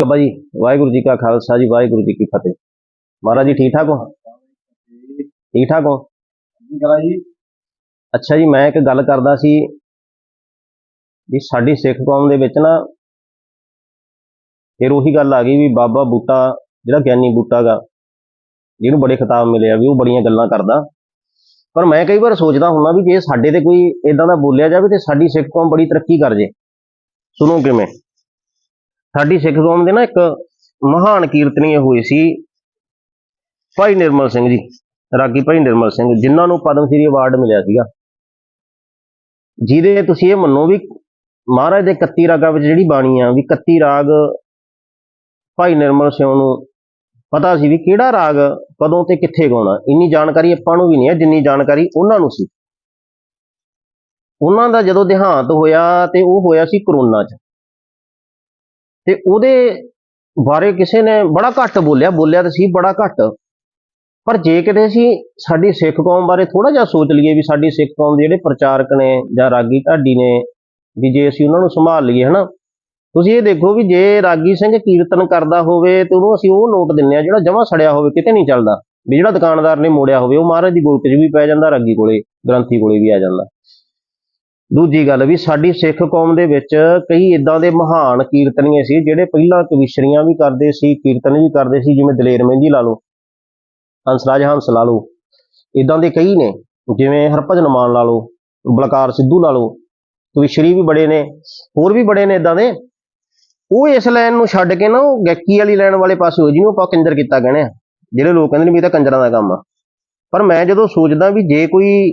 ਬਾਬਾ ਜੀ ਵਾਹਿਗੁਰੂ ਜੀ ਕਾ ਖਾਲਸਾ ਜੀ, ਵਾਹਿਗੁਰੂ ਜੀ ਕੀ ਫਤਿਹ। ਮਹਾਰਾਜ ਜੀ, ਠੀਕ ਠਾਕ ਹੋ? ਠੀਕ ਠਾਕ ਹੋ? ਜੀ ਅੱਛਾ ਜੀ, ਮੈਂ ਇੱਕ ਗੱਲ ਕਰਦਾ ਸੀ ਵੀ ਸਾਡੀ ਸਿੱਖ ਕੌਮ ਦੇ ਵਿੱਚ ਨਾ ਫਿਰ ਉਹੀ ਗੱਲ ਆ ਗਈ ਵੀ ਬਾਬਾ ਬੂਟਾ, ਜਿਹੜਾ ਗਿਆਨੀ ਬੂਟਾ ਗਾ, ਜਿਹਨੂੰ ਬੜੇ ਖਿਤਾਬ ਮਿਲੇ ਆ ਵੀ ਉਹ ਬੜੀਆਂ ਗੱਲਾਂ ਕਰਦਾ। ਪਰ ਮੈਂ ਕਈ ਵਾਰ ਸੋਚਦਾ ਹੁੰਦਾ ਵੀ ਜੇ ਸਾਡੇ ਤੇ ਕੋਈ ਇਦਾਂ ਦਾ ਬੋਲਿਆ ਜਾਵੇ ਤੇ ਸਾਡੀ ਸਿੱਖ ਕੌਮ ਬੜੀ ਤਰੱਕੀ ਕਰ ਜੇ। ਸੁਣੋ ਕਿਵੇਂ? ਸਾਡੀ ਸਿੱਖ ਕੌਮ ਦੇ ਨਾ ਇੱਕ ਮਹਾਨ ਕੀਰਤਨੀ ਹੋਏ ਸੀ ਭਾਈ ਨਿਰਮਲ ਸਿੰਘ ਜੀ, ਰਾਗੀ ਭਾਈ ਨਿਰਮਲ ਸਿੰਘ, ਜਿਨ੍ਹਾਂ ਨੂੰ ਪਦਮ ਸ੍ਰੀ ਅਵਾਰਡ ਮਿਲਿਆ ਸੀਗਾ। ਜਿਹਦੇ ਤੁਸੀਂ ਇਹ ਮੰਨੋ ਵੀ ਮਹਾਰਾਜ ਦੇ 31 ਰਾਗਾਂ ਵਿੱਚ ਜਿਹੜੀ ਬਾਣੀ ਆ, ਵੀ 31 ਰਾਗ ਭਾਈ ਨਿਰਮਲ ਸਿੰਘ ਨੂੰ ਪਤਾ ਸੀ ਵੀ ਕਿਹੜਾ ਰਾਗ ਕਦੋਂ ਤੇ ਕਿੱਥੇ ਗਾਉਣਾ। ਇੰਨੀ ਜਾਣਕਾਰੀ ਆਪਾਂ ਨੂੰ ਵੀ ਨਹੀਂ ਹੈ, ਜਿੰਨੀ ਜਾਣਕਾਰੀ ਉਹਨਾਂ ਨੂੰ ਸੀ। ਉਹਨਾਂ ਦਾ ਜਦੋਂ ਦੇਹਾਂਤ ਹੋਇਆ ਤੇ ਉਹ ਹੋਇਆ ਸੀ ਕਰੋਨਾ 'ਚ। ਤੇ ਉਹਦੇ ਬਾਰੇ ਕਿਸੇ ਨੇ ਬੜਾ ਘੱਟ ਬੋਲਿਆ ਬੋਲਿਆ ਤਾਂ ਸੀ ਬੜਾ ਘੱਟ। ਪਰ ਜੇ ਕਿਤੇ ਅਸੀਂ ਸਾਡੀ ਸਿੱਖ ਕੌਮ ਬਾਰੇ ਥੋੜਾ ਜਿਹਾ ਸੋਚ ਲਈਏ ਵੀ ਸਾਡੀ ਸਿੱਖ ਕੌਮ ਦੇ ਜਿਹੜੇ ਪ੍ਰਚਾਰਕ ਨੇ ਜਾਂ ਰਾਗੀ ਢਾਡੀ ਨੇ ਵੀ ਜੇ ਅਸੀਂ ਉਹਨਾਂ ਨੂੰ ਸੰਭਾਲ ਲਈਏ, ਹਨਾ? ਤੁਸੀਂ ਇਹ ਦੇਖੋ ਵੀ ਜੇ ਰਾਗੀ ਸਿੰਘ ਕੀਰਤਨ ਕਰਦਾ ਹੋਵੇ ਤੇ ਉਹਨੂੰ ਅਸੀਂ ਉਹ ਨੋਟ ਦਿੰਨੇ ਆ ਜਿਹੜਾ ਜਮਾ ਸੜਿਆ ਹੋਵੇ, ਕਿਤੇ ਨਹੀਂ ਚੱਲਦਾ। ਵੀ ਜਿਹੜਾ ਦੁਕਾਨਦਾਰ ਨੇ ਮੋੜਿਆ ਹੋਵੇ, ਉਹ ਮਹਾਰਾਜ ਦੀ ਗੋਲਕ 'ਚ ਵੀ ਪੈ ਜਾਂਦਾ, ਰਾਗੀ ਕੋਲੇ, ਗ੍ਰੰਥੀ ਕੋਲੇ ਵੀ ਆ ਜਾਂਦਾ। ਦੂਜੀ ਗੱਲ ਵੀ ਸਾਡੀ ਸਿੱਖ ਕੌਮ ਦੇ ਵਿੱਚ ਕਈ ਇਦਾਂ ਦੇ ਮਹਾਨ ਕੀਰਤਨੀਏ ਸੀ, ਜਿਹੜੇ ਪਹਿਲਾਂ ਕਵਿਸ਼ਰੀਆਂ ਵੀ ਕਰਦੇ ਸੀ, ਕੀਰਤਨ ਵੀ ਕਰਦੇ ਸੀ, ਜਿਵੇਂ ਦਲੇਰ ਮਹਿੰਦੀ ਲਾ ਲਓ ਹੰਸਰਾਜ ਹੰਸ ਲਾ ਲਓ ਇਦਾਂ ਦੇ ਕਈ ਨੇ, ਜਿਵੇਂ ਹਰਭਜਨ ਮਾਨ ਲਾ ਲਓ, ਬਲਕਾਰ ਸਿੱਧੂ ਲਾ ਲਓ, ਕਵਿਸ਼ਰੀ ਵੀ ਬੜੇ ਨੇ, ਹੋਰ ਵੀ ਬੜੇ ਨੇ ਇਦਾਂ ਦੇ। ਉਹ ਇਸ ਲਾਈਨ ਨੂੰ ਛੱਡ ਕੇ ਨਾ, ਉਹ ਗੈਕੀ ਵਾਲੀ ਲਾਈਨ ਵਾਲੇ ਪਾਸੇ ਹੋ ਜਿਹਨੂੰ ਆਪਾਂ ਕੰਜਰ ਕੀਤਾ ਕਹਿੰਦੇ ਆ, ਜਿਹੜੇ ਲੋਕ ਕਹਿੰਦੇ ਨੇ ਵੀ ਇਹ ਤਾਂ ਕੰਜਰਾਂ ਦਾ ਕੰਮ ਆ। ਪਰ ਮੈਂ ਜਦੋਂ ਸੋਚਦਾ ਵੀ ਜੇ ਕੋਈ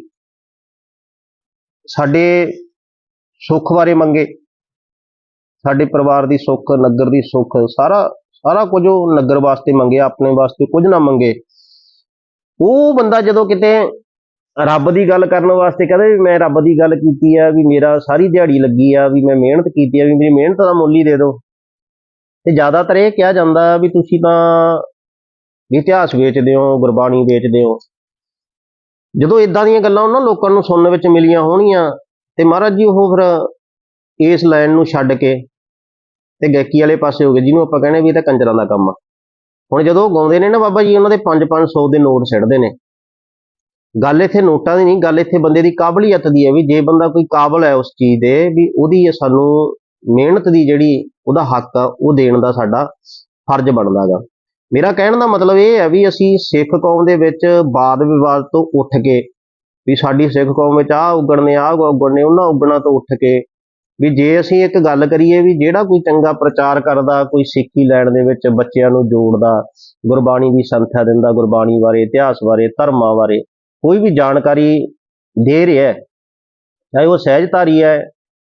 ਸਾਡੇ ਸੁੱਖ ਬਾਰੇ ਮੰਗੇ। ਸਾਡੇ ਪਰਿਵਾਰ ਦੀ ਸੁੱਖ, ਨਗਰ ਦੀ ਸੁੱਖ, ਸਾਰਾ ਸਾਰਾ ਕੁਝ ਉਹ ਨਗਰ ਵਾਸਤੇ ਮੰਗੇ ਆਪਣੇ ਵਾਸਤੇ ਕੁਝ ਨਾ ਮੰਗੇ। ਉਹ ਬੰਦਾ ਜਦੋਂ ਕਿਤੇ ਰੱਬ ਦੀ ਗੱਲ ਕਰਨ ਵਾਸਤੇ ਕਹਿੰਦਾ ਵੀ ਮੈਂ ਰੱਬ ਦੀ ਗੱਲ ਕੀਤੀ ਆ, ਵੀ ਮੇਰਾ ਸਾਰੀ ਦਿਹਾੜੀ ਲੱਗੀ ਆ, ਵੀ ਮੈਂ ਮਿਹਨਤ ਕੀਤੀ ਆ, ਵੀ ਮੇਰੀ ਮਿਹਨਤ ਦਾ ਮੁੱਲ ਹੀ ਦੇ ਦਿਓ। ਤੇ ਜ਼ਿਆਦਾਤਰ ਇਹ ਕਿਹਾ ਜਾਂਦਾ ਵੀ ਤੁਸੀਂ ਤਾਂ ਇਤਿਹਾਸ ਵੇਚਦੇ ਹੋ, ਗੁਰਬਾਣੀ ਵੇਚਦੇ ਹੋ। ਜਦੋਂ ਇਦਾਂ ਦੀਆਂ ਗੱਲਾਂ ਉਹਨਾਂ ਲੋਕਾਂ ਨੂੰ ਸੁਣਨ ਵਿੱਚ ਮਿਲੀਆਂ ਹੋਣਗੀਆਂ ਤੇ ਮਹਾਰਾਜ ਜੀ ਉਹ ਫਿਰ ਇਸ ਲਾਈਨ ਨੂੰ ਛੱਡ ਕੇ ਤੇ ਗਾਇਕੀ ਵਾਲੇ ਪਾਸੇ ਹੋ ਗਏ, ਜਿਹਨੂੰ ਆਪਾਂ ਕਹਿੰਦੇ ਵੀ ਇਹ ਤਾਂ ਕੰਜਰਾਂ ਦਾ ਕੰਮ ਆ। ਹੁਣ ਜਦੋਂ ਉਹ ਗਾਉਂਦੇ ਨੇ ਨਾ ਬਾਬਾ ਜੀ, ਉਹਨਾਂ ਦੇ 5-500 ਦੇ ਨੋਟ ਸਿੱਟਦੇ ਨੇ। ਗੱਲ ਇੱਥੇ ਨੋਟਾਂ ਦੀ ਨਹੀਂ, ਗੱਲ ਇੱਥੇ ਬੰਦੇ ਦੀ ਕਾਬਲੀਅਤ ਦੀ ਹੈ ਵੀ ਜੇ ਬੰਦਾ ਕੋਈ ਕਾਬਲ ਹੈ ਉਸ ਚੀਜ਼ ਦੇ ਵੀ ਉਹਦੀ ਸਾਨੂੰ ਮਿਹਨਤ ਦੀ ਜਿਹੜੀ ਉਹਦਾ ਹੱਕ ਆ, ਉਹ ਦੇਣ ਦਾ ਸਾਡਾ ਫਰਜ਼ ਬਣਦਾ ਗਾ ਮੇਰਾ ਕਹਿਣ ਦਾ ਮਤਲਬ ਇਹ ਹੈ ਵੀ ਅਸੀਂ ਸਿੱਖ ਕੌਮ ਦੇ ਵਿੱਚ ਬਾਦ ਵਿਵਾਦ ਤੋਂ ਉੱਠ ਕੇ ਵੀ ਸਾਡੀ ਸਿੱਖ ਕੌਮ ਵਿੱਚ ਆਹ ਉਗਣ ਨੇ, ਆਹ ਉਗਣ ਨੇ, ਉਹਨਾਂ ਉਗਣਾ ਤੋਂ ਉੱਠ ਕੇ ਵੀ ਜੇ ਅਸੀਂ ਇੱਕ ਗੱਲ ਕਰੀਏ ਵੀ ਜਿਹੜਾ ਕੋਈ ਚੰਗਾ ਪ੍ਰਚਾਰ ਕਰਦਾ, ਕੋਈ ਸਿੱਖੀ ਲੈਣ ਦੇ ਵਿੱਚ ਬੱਚਿਆਂ ਨੂੰ ਜੋੜਦਾ, ਗੁਰਬਾਣੀ ਦੀ ਸੰਥਿਆ ਦਿੰਦਾ, ਗੁਰਬਾਣੀ ਬਾਰੇ, ਇਤਿਹਾਸ ਬਾਰੇ, ਧਰਮਾਂ ਬਾਰੇ, ਕੋਈ ਵੀ ਜਾਣਕਾਰੀ ਦੇ ਰਿਹਾ ਚਾਹੇ ਉਹ ਸਹਿਜਧਾਰੀ ਹੈ,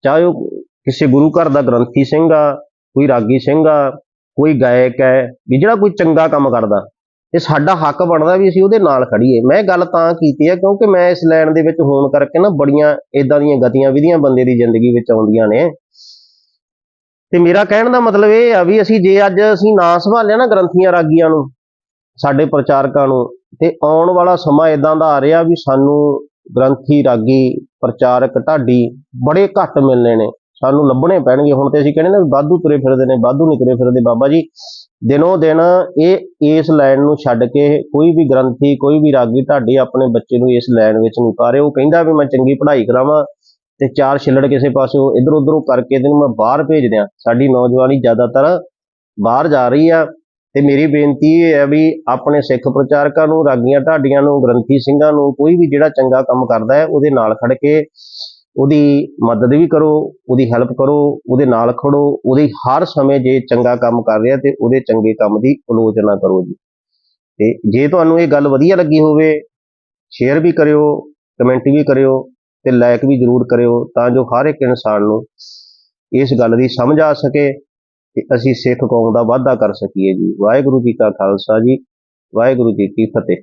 ਚਾਹੇ ਉਹ ਕਿਸੇ ਗੁਰੂ ਘਰ ਦਾ ਗ੍ਰੰਥੀ ਸਿੰਘ ਆ, ਕੋਈ ਰਾਗੀ ਸਿੰਘ ਆ ਕੋਈ ਗਾਇਕ ਹੈ ਵੀ ਜਿਹੜਾ ਕੋਈ ਚੰਗਾ ਕੰਮ ਕਰਦਾ, ਤੇ ਸਾਡਾ ਹੱਕ ਬਣਦਾ ਵੀ ਅਸੀਂ ਉਹਦੇ ਨਾਲ ਖੜੀਏ। ਮੈਂ ਗੱਲ ਤਾਂ ਕੀਤੀ ਹੈ ਕਿਉਂਕਿ ਮੈਂ ਇਸ ਲਾਈਨ ਦੇ ਵਿੱਚ ਹੋਣ ਕਰਕੇ ਨਾ ਬੜੀਆਂ ਇਦਾਂ ਦੀਆਂ ਗਤੀਆਂ ਵਿਧੀਆਂ ਬੰਦੇ ਦੀ ਜ਼ਿੰਦਗੀ ਵਿੱਚ ਆਉਂਦੀਆਂ ਨੇ। ਤੇ ਮੇਰਾ ਕਹਿਣ ਦਾ ਮਤਲਬ ਇਹ ਆ ਵੀ ਅਸੀਂ ਜੇ ਅੱਜ ਅਸੀਂ ਨਾ ਸੰਭਾਲਿਆ ਨਾ ਗ੍ਰੰਥੀਆਂ ਰਾਗੀਆਂ ਨੂੰ, ਸਾਡੇ ਪ੍ਰਚਾਰਕਾਂ ਨੂੰ, ਤੇ ਆਉਣ ਵਾਲਾ ਸਮਾਂ ਇਦਾਂ ਦਾ ਆ ਰਿਹਾ ਵੀ ਸਾਨੂੰ ਗ੍ਰੰਥੀ ਰਾਗੀ, ਪ੍ਰਚਾਰਕ, ਢਾਡੀ ਬੜੇ ਘੱਟ ਮਿਲਣੇ ਨੇ। ਸਾਨੂੰ ਲੱਭਣੇ ਪੈਣਗੇ। ਹੁਣ ਤੇ ਅਸੀਂ ਕਹਿੰਦੇ ਨਾ ਵੀ ਵਾਧੂ ਤੁਰੇ ਫਿਰਦੇ ਨੇ, ਵਾਧੂ ਨਹੀਂ ਤੁਰੇ ਫਿਰਦੇ। ਬਾਬਾ ਜੀ, ਦਿਨੋਂ ਦਿਨ ਇਹ, ਇਸ ਲਾਈਨ ਨੂੰ ਛੱਡ ਕੇ ਕੋਈ ਵੀ ਗ੍ਰੰਥੀ, ਕੋਈ ਵੀ ਰਾਗੀ ਢਾਡੀ ਆਪਣੇ ਬੱਚੇ ਨੂੰ ਇਸ ਲਾਈਨ ਵਿੱਚ ਨਹੀਂ ਪਾ ਰਿਹਾ। ਉਹ ਕਹਿੰਦਾ ਵੀ ਮੈਂ ਚੰਗੀ ਪੜ੍ਹਾਈ ਕਰਾਵਾਂ ਤੇ ਚਾਰ ਛਿੱਲੜ ਕਿਸੇ ਪਾਸਿਓਂ ਇਧਰ ਉਧਰੋਂ ਕਰਕੇ ਤੈਨੂੰ ਮੈਂ ਬਾਹਰ ਭੇਜ ਦਿਆਂ। ਸਾਡੀ ਨੌਜਵਾਨੀ ਜ਼ਿਆਦਾਤਰ ਬਾਹਰ ਜਾ ਰਹੀ ਆ ਤੇ ਮੇਰੀ ਬੇਨਤੀ ਇਹ ਹੈ ਵੀ ਆਪਣੇ ਸਿੱਖ ਪ੍ਰਚਾਰਕਾਂ ਨੂੰ, ਰਾਗੀਆਂ ਢਾਡੀਆਂ ਨੂੰ, ਗ੍ਰੰਥੀ ਸਿੰਘਾਂ ਨੂੰ, ਕੋਈ ਵੀ ਜਿਹੜਾ ਚੰਗਾ ਕੰਮ ਕਰਦਾ ਹੈ, ਉਹਦੇ ਨਾਲ ਖੜ ਕੇ ਉਹਦੀ ਮਦਦ ਵੀ ਕਰੋ, ਉਹਦੀ ਹੈਲਪ ਕਰੋ, ਉਹਦੇ ਨਾਲ ਖੜੋ, ਉਹਦੀ ਹਰ ਸਮੇਂ ਜੇ ਚੰਗਾ ਕੰਮ ਕਰ ਰਿਹਾ ਤੇ ਉਹਦੇ ਚੰਗੇ ਕੰਮ ਦੀ ਆਲੋਚਨਾ ਕਰੋ ਜੀ। ਤੇ ਜੇ ਤੁਹਾਨੂੰ ਇਹ ਗੱਲ ਵਧੀਆ ਲੱਗੀ ਹੋਵੇ ਸ਼ੇਅਰ ਵੀ ਕਰਿਓ ਕਮੈਂਟ ਵੀ ਕਰਿਓ ਤੇ ਲਾਈਕ ਵੀ ਜ਼ਰੂਰ ਕਰਿਓ ਤਾਂ ਜੋ ਹਰ ਇੱਕ ਇਨਸਾਨ ਨੂੰ ਇਸ ਗੱਲ ਦੀ ਸਮਝ ਆ ਸਕੇ ਤੇ ਅਸੀਂ ਸਿੱਖ ਕੌਮ ਦਾ ਵਾਧਾ ਕਰ ਸਕੀਏ ਜੀ। ਵਾਹਿਗੁਰੂ ਜੀ ਕਾ ਖਾਲਸਾ ਜੀ, ਵਾਹਿਗੁਰੂ ਜੀ ਕੀ ਫਤਿਹ।